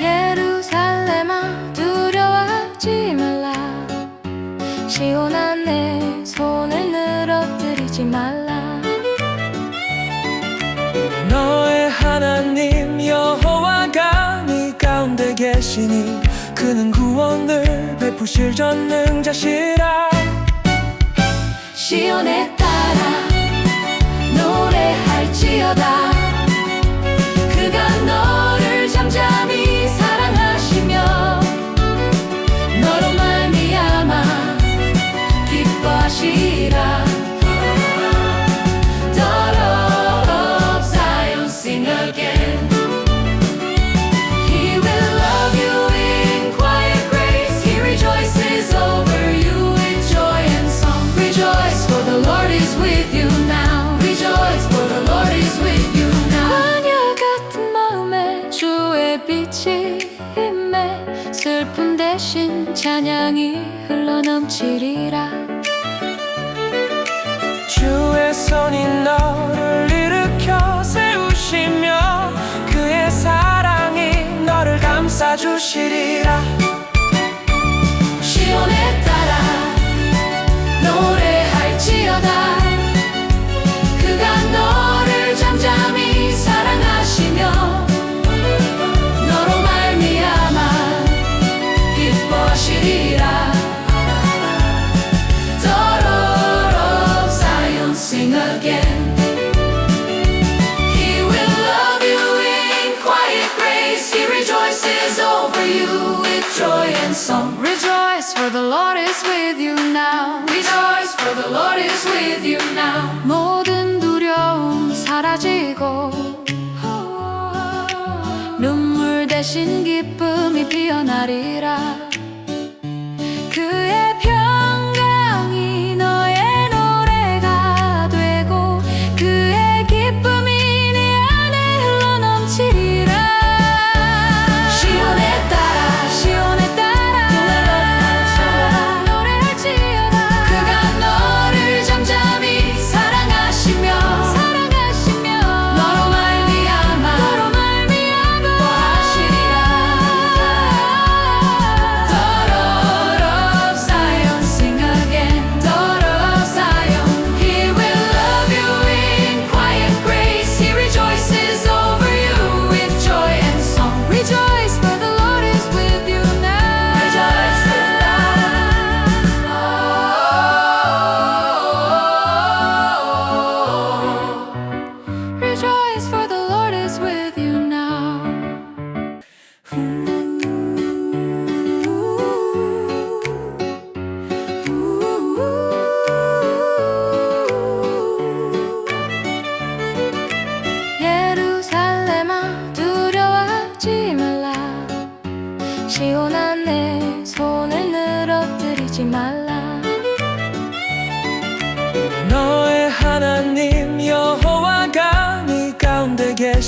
예루살렘아 두려워하지 말라. 시온아 내 손을 늘어뜨리지 말라. 너의 하나님 여호와가 네 가운데 계시니 그는 구원을 베푸실 전능자시라. 시온에 따라 노래할지어다. 그가 너를 잠잠히 사랑하시며 너로 말미암아 기뻐하시라 대신 찬양이 흘러넘치리라. 주의 손이 너를 일으켜 세우시며 그의 사랑이 너를 감싸주시리라 joy and song. Rejoice, for the Lord is with you now. Rejoice, for the Lord is with you now. 모든 두려움 사라지고 눈물 대신 기쁨이 피어나리라.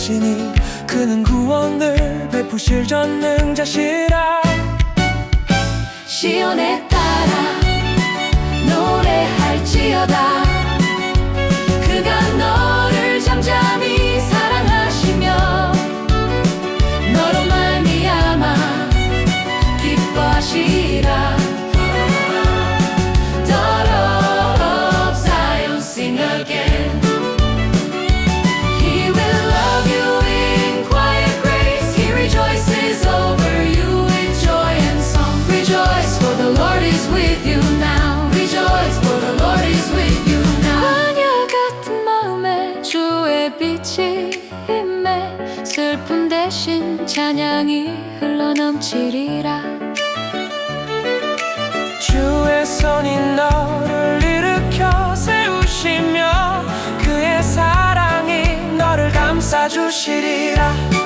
계시니 그는 구원을 베푸실 전능자시라. 시온에 따라 노래할지어다 대신 찬양이 흘러넘치리라. 주의 손이 너를 일으켜 세우시며 그의 사랑이 너를 감싸주시리라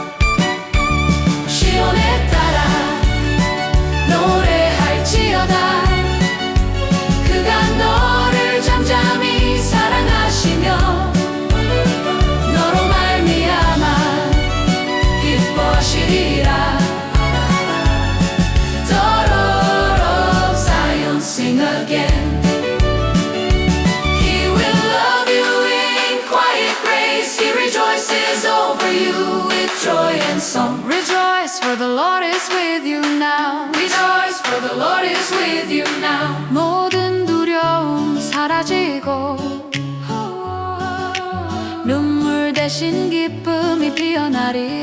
is with you now. Rejoice for the Lord is with you now. 모든 두려움 사라지고 눈물 대신 기쁨이 피어나리.